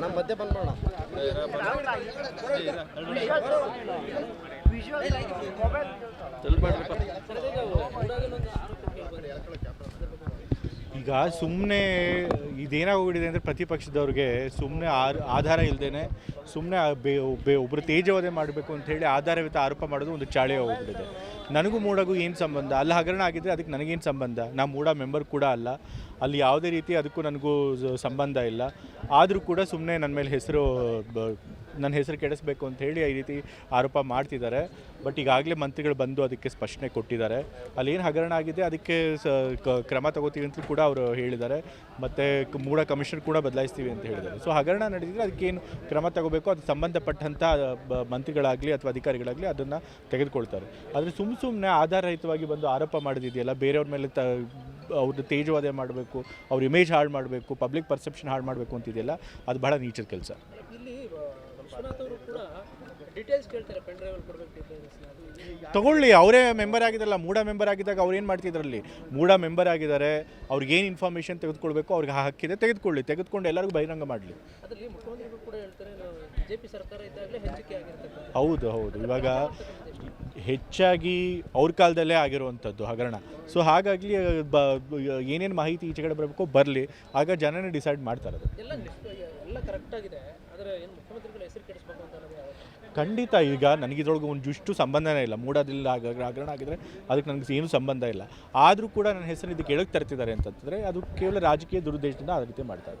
ನಮ್ಮ ಮಧ್ಯೆ ಬಂದ್ಬಿಡೋಣ ಈಗ ಸುಮ್ಮನೆ ಇದೇನಾಗೋಗ್ಬಿಟ್ಟಿದೆ ಅಂದರೆ ಪ್ರತಿಪಕ್ಷದವ್ರಿಗೆ ಸುಮ್ಮನೆ ಆಧಾರ ಇಲ್ಲದೇನೆ ಸುಮ್ಮನೆ ಒಬ್ಬರು ತೇಜವಧೆ ಮಾಡಬೇಕು ಅಂತ ಹೇಳಿ ಆಧಾರವಿತ ಆರೋಪ ಮಾಡೋದು ಒಂದು ಚಾಳಿ ಹೋಗ್ಬಿಟ್ಟಿದೆ. ನನಗೂ ಮೂಡಗೂ ಏನು ಸಂಬಂಧ? ಅಲ್ಲಿ ಹಗರಣ ಆಗಿದ್ದರೆ ಅದಕ್ಕೆ ನನಗೇನು ಸಂಬಂಧ? ನಾ ಮೂಡ ಮೆಂಬರ್ ಕೂಡ ಅಲ್ಲ. ಅಲ್ಲಿ ಯಾವುದೇ ರೀತಿ ಅದಕ್ಕೂ ನನಗೂ ಸಂಬಂಧ ಇಲ್ಲ. ಆದರೂ ಕೂಡ ಸುಮ್ಮನೆ ನನ್ನ ಮೇಲೆ ಹೆಸರು ನನ್ನ ಹೆಸರು ಕೆಡಿಸ್ಬೇಕು ಅಂತ ಹೇಳಿ ಈ ರೀತಿ ಆರೋಪ ಮಾಡ್ತಿದ್ದಾರೆ. ಬಟ್ ಈಗಾಗಲೇ ಮಂತ್ರಿಗಳು ಬಂದು ಅದಕ್ಕೆ ಸ್ಪಷ್ಟನೆ ಕೊಟ್ಟಿದ್ದಾರೆ. ಅಲ್ಲಿ ಏನು ಹಗರಣ ಆಗಿದೆ ಅದಕ್ಕೆ ಕ್ರಮ ತಗೋತೀವಿ ಅಂತ ಕೂಡ ಅವರು ಹೇಳಿದ್ದಾರೆ. ಮತ್ತು ಮೂಡ ಕಮಿಷನರ್ ಕೂಡ ಬದಲಾಯಿಸ್ತೀವಿ ಅಂತ ಹೇಳಿದ್ದಾರೆ. ಸೊ ಹಗರಣ ನಡೆದಿದ್ರೆ ಅದಕ್ಕೇನು ಕ್ರಮ ತಗೋಬೇಕು? ಅದು ಸಂಬಂಧಪಟ್ಟಂಥ ಮಂತ್ರಿಗಳಾಗಲಿ ಅಥವಾ ಅಧಿಕಾರಿಗಳಾಗಲಿ ಅದನ್ನು ತೆಗೆದುಕೊಳ್ತಾರೆ. ಆದರೆ ಸುಮ್ಮ ಸುಮ್ಮನೆ ಆಧಾರರಹಿತವಾಗಿ ಬಂದು ಆರೋಪ ಮಾಡಿದಿದೆಯಲ್ಲ, ಬೇರೆಯವ್ರ ಮೇಲೆ ತ ಅವ್ರದ್ದು ತೇಜವಾದ ಮಾಡಬೇಕು, ಅವ್ರ ಇಮೇಜ್ ಹಾಳು ಮಾಡಬೇಕು ಪಬ್ಲಿಕ್ ಪರ್ಸೆಪ್ಷನ್ ಹಾಳು ಮಾಡಬೇಕು ಅಂತಿದೆಯಲ್ಲ, ಅದು ಬಹಳ ನೀಚದ ಕೆಲಸ. ತಗೊಳ್ಳಿ ಅವರೇ ಮೆಂಬರ್ ಆಗಿದ್ರಲ್ಲ ಮೂಡ ಮೆಂಬರ್ ಆಗಿದ್ದಾಗ ಅವ್ರು ಏನು ಮಾಡ್ತಿದ್ರಲ್ಲಿ? ಮೂಡ ಮೆಂಬರ್ ಆಗಿದ್ದಾರೆ ಅವ್ರಿಗೆ ಏನು ಇನ್ಫಾರ್ಮೇಷನ್ ತೆಗೆದುಕೊಳ್ಬೇಕು ಅವ್ರಿಗೆ ಹಕ್ಕಿದೆ ತೆಗೆದುಕೊಳ್ಳಿ. ತೆಗೆದುಕೊಂಡು ಎಲ್ಲರಿಗೂ ಬಹಿರಂಗ ಮಾಡಲಿ. ಹೌದು ಹೌದು. ಇವಾಗ ಹೆಚ್ಚಾಗಿ ಅವ್ರ ಕಾಲದಲ್ಲೇ ಆಗಿರುವಂಥದ್ದು ಹಗರಣ. ಸೊ ಹಾಗಾಗಿ ಬ ಏನೇನು ಮಾಹಿತಿ ಈಚೆ ಕಡೆ ಬರಬೇಕು ಬರಲಿ. ಆಗ ಜನನೇ ಡಿಸೈಡ್ ಮಾಡ್ತಾರೆ ಅದು. ಎಲ್ಲ ಖಂಡಿತ ಈಗ ನನಗೆ ಇದ್ರೊಳಗೆ ಒಂದು ಜುಷ್ಟು ಸಂಬಂಧನೇ ಇಲ್ಲ. ಮೂಡೋದಿಲ್ಲ ಹಗರಣ ಆಗಿದ್ರೆ ಅದಕ್ಕೆ ನನಗೆ ಏನು ಸಂಬಂಧ ಇಲ್ಲ. ಆದರೂ ಕೂಡ ನನ್ನ ಹೆಸರು ಇದಕ್ಕೆ ಎಳಕ್ಕೆ ತರ್ತಿದ್ದಾರೆ ಅಂತಂದರೆ ಅದು ಕೇವಲ ರಾಜಕೀಯ ದುರುದ್ದೇಶದಿಂದ ಆ ರೀತಿ ಮಾಡ್ತಾರೆ